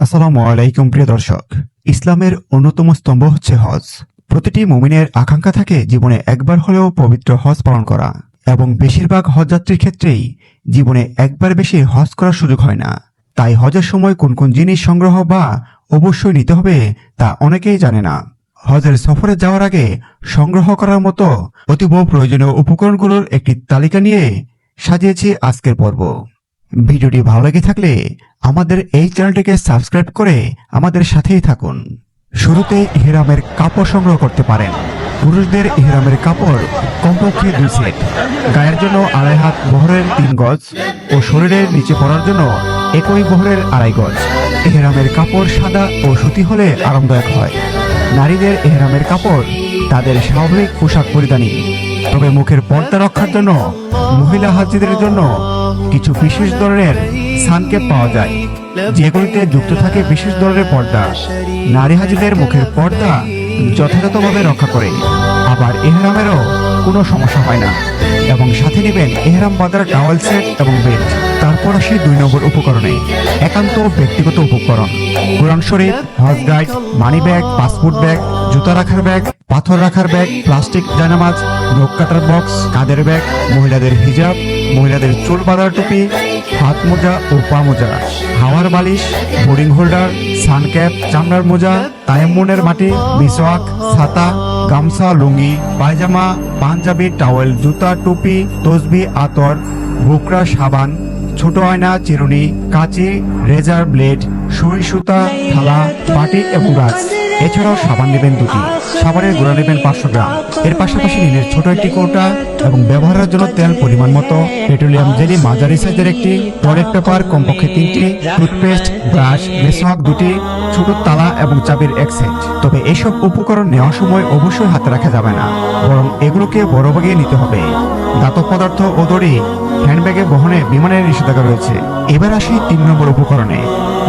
আসসালামু আলাইকুম প্রিয় দর্শক। ইসলামের অন্যতম স্তম্ভ হচ্ছে হজ। প্রতিটি মুমিনের আকাঙ্ক্ষা থাকে জীবনে একবার হলেও পবিত্র হজ পালন করা। এবং বেশিরভাগ হজযাত্রীর ক্ষেত্রেই জীবনে একবার বেশি হজ করার সুযোগ হয় না। তাই হজের সময় কোন কোন জিনিস সংগ্রহ বা অবশ্যই নিতে হবে তা অনেকেই জানে না। হজের সফরে যাওয়ার আগে সংগ্রহ করার মতো অতীব প্রয়োজনীয় উপকরণগুলোর একটি তালিকা নিয়ে সাজিয়েছি আজকের পর্ব। ভিডিওটি ভালো লেগে থাকলে আমাদের এই চ্যানেলটিকে সাবস্ক্রাইব করে আমাদের সাথেই থাকুন। শুরুতে ইহরামের কাপড় সংগ্রহ করতে পারেন। পুরুষদের ইহরামের কাপড় কমপক্ষে দুই সেট। গায়ের জন্য আড়াই হাত বহরের তিন গজ ও শরীরের নিচে পড়ার জন্য একই বহরের আড়াই গজ। এহরামের কাপড় সাদা ও সুতি হলে আরামদায়ক হয়। নারীদের এহরামের কাপড় তাদের স্বাভাবিক পোশাক পরিধানী। তবে মুখের পর্দা রক্ষার জন্য মহিলা হাজিদের জন্য কিছু বিশেষ ধরনের সানকেপ পাওয়া যায়, যেগুলিতে যুক্ত থাকে বিশেষ ধরনের পর্দা। নারী হাজিদের মুখের পর্দা যথাযথভাবে রক্ষা করে। আবার এহরামেরও কোনো সমস্যা হয় না। এবং সাথে নেবেন এহরাম বাঁধার টাওয়াল সেট এবং বেল্ট তারপর আসি দুই নম্বর উপকরণে, একান্ত ব্যক্তিগত উপকরণ। কোরআন শরীফ, হজ guide, money bag, passport bag, জুতা রাখার ব্যাগ, পাথর রাখার ব্যাগ, প্লাস্টিক জানামাজ নখ কাটার বক্স, কাদের ব্যাগ, মহিলাদের হিজাব মহিলাদের চুল বাঁধার টুপি, হাত মোজা ও পা মোজা, হাওয়ার বালিশ বোর্ডিং হোল্ডার সানক্যাপ চামড়ার মোজা তায়াম্মনের মাটি মিসওয়াক ছাতা, গামছা, লুঙ্গি, পায়জামা, পাঞ্জাবি, টাওয়েল, জুতা, টুপি, তসবি, আতর বুকরা সাবান, ছোট আয়না, চিরুনি, কাঁচি, রেজার ব্লেড, সুই সুতা, থালা, বাটি এবং গাছ। এছাড়াও সাবান নেবেন দুটি। সাবানের গুঁড়া নেবেন পাঁচশো গ্রাম। এর পাশাপাশি নিলেন ছোট একটি কৌটা এবং ব্যবহারের জন্য তেল পরিমাণ মতো। পেট্রোলিয়াম জেলি, মাঝারি সাইজের একটি টয়লেট পেপার, কমপক্ষে তিনটি, টুথপেস্ট, ব্রাশ মেসওয়াক দুটি, ছোট তালা এবং চাবির এক সেট। তবে এসব উপকরণ নেওয়ার সময় অবশ্যই হাতে রাখা যাবে না। বরং এগুলোকে বড় বাগিয়ে নিতে হবে। দাতব পদার্থ ও দড়ি, হ্যান্ডব্যাগে বহনে বিমানের নিষেধাজ্ঞা রয়েছে। এবার আসি তিন নম্বর উপকরণে।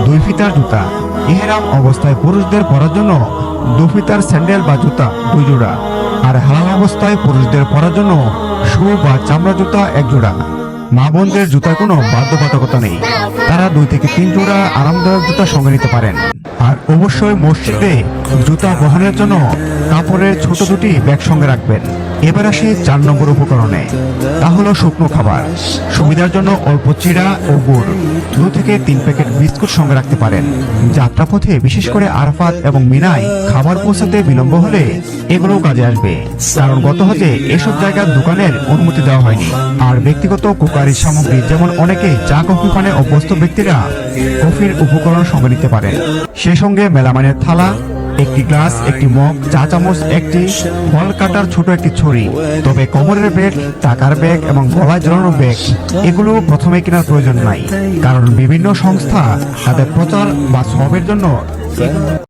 দুই ফিতার জুতা। ইহরাম অবস্থায় পুরুষদের পরার জন্য দু ফিতার স্যান্ডেল বা জুতা দুই জোড়া আর হালাল অবস্থায় পুরুষদের পরার জন্য শু বা চামড়া জুতা এক জোড়া মা বোনদের জুতার কোনো বাধ্যবাধকতা নেই। তারা দুই থেকে তিন জোড়া আরামদায়ক জুতা সঙ্গে নিতে পারেন। আর অবশ্যই মসজিদে জুতা বহনের জন্য কাপড়ের ছোট দুটি ব্যাগ সঙ্গে রাখবেন। এবার আসে চার নম্বর উপকরণে। তা হলো শুকনো খাবার। সুবিধার জন্য অল্প চিড়া ও গুড়। দু থেকে তিন প্যাকেট বিস্কুট সঙ্গে রাখতে পারেন। যাত্রাপথে বিশেষ করে আরাফাত এবং মিনায় খাবার পৌঁছাতে বিলম্ব হলে এগুলো কাজে আসবে। কারণ গত হজে এসব জায়গার দোকানের অনুমতি দেওয়া হয়নি। আর ব্যক্তিগত কুকারি সামগ্রী যেমন অনেকে চা, কফি পানে অভ্যস্ত ব্যক্তিরা কফির উপকরণ সঙ্গে নিতে পারেন। সে সঙ্গে মেলামানের থালা একটি গ্লাস, একটি মগ, চা চামচ, একটি ফল কাটার ছোট একটি ছড়ি তবে কোমরের ব্যাগ, টাকার ব্যাগ এবং গলায় জড়ানোর ব্যাগ, এগুলো প্রথমে কেনার প্রয়োজন নাই। কারণ বিভিন্ন সংস্থা তাদের প্রচার বা সবের জন্য